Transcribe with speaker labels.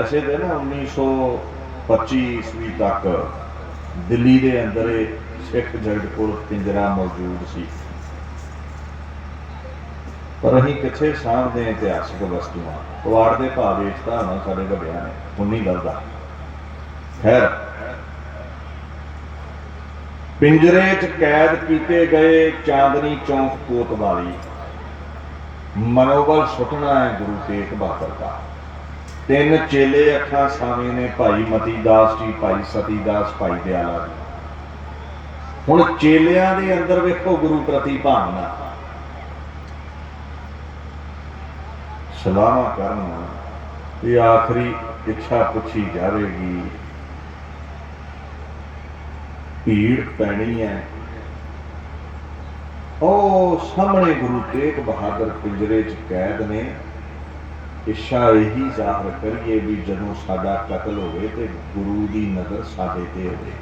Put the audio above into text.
Speaker 1: ਵੈਸੇ ਤੇ ਨਾ 1925 ਈਸਵੀ ਤੱਕ ਦਿੱਲੀ ਦੇ ਅੰਦਰ ਇਹ ਸਿੱਖ ਜਗਤ ਕੋਲ ਪਿੰਜਰਾ ਮੌਜੂਦ ਸੀ। ਪਰ ਅਸੀਂ ਕਿੱਥੇ ਸਾਹਮਣੇ ਇਤਿਹਾਸਕ ਵਸਤੂਆਂ, ਪਵਾੜ ਦੇ ਭਾਅ ਵੇਚਦਾ ਨਾ ਸਾਡੇ ਵੱਡਿਆਂ ਨੇ ਉਨੀ ਗੱਲ ਦਾ ਖੈਰ, ਪਿੰਜਰੇ 'ਚ ਕੈਦ ਕੀਤੇ ਗਏ ਚਾਂਦਨੀ ਚੌਂਕ ਕੋਤਵਾਲੀ, ਮਨੋਬਲ ਸੁਟਣਾ ਹੈ ਗੁਰੂ ਤੇਗ ਬਹਾਦਰ ਦਾ। ਤਿੰਨ ਚੇਲੇ ਅੱਖਾਂ ਸਾਵੇਂ ਨੇ, ਭਾਈ ਮਤੀ ਦਾਸ ਜੀ, ਭਾਈ ਸਤੀ ਦਾਸ, ਭਾਈ ਦਿਆਲਾ ਜੀ। ਹੁਣ ਚੇਲਿਆਂ ਦੇ ਅੰਦਰ ਵੇਖੋ ਗੁਰੂ ਪ੍ਰਤੀ ਭਾਵਨਾ ਸਲਾਮਾ ਕਰਨਾ ਇਹ ਆਖਰੀ ਇੱਛਾ ਪੁੱਛੀ ਜਾਵੇਗੀ। ਭੀੜ ਪੈਣੀ ਹੈ। ਉਹ ਸਾਹਮਣੇ ਗੁਰੂ ਤੇਗ ਬਹਾਦਰ ਪਿੰਜਰੇ 'ਚ ਕੈਦ ਨੇ। ਇੱਛਾ ਇਹੀ ਜ਼ਾਹਰ ਕਰੀਏ ਵੀ ਜਦੋਂ ਸਾਡਾ ਕਤਲ ਹੋਵੇ ਤੇ ਗੁਰੂ ਦੀ ਨਜ਼ਰ ਸਾਡੇ ਤੇ ਹੋਵੇ।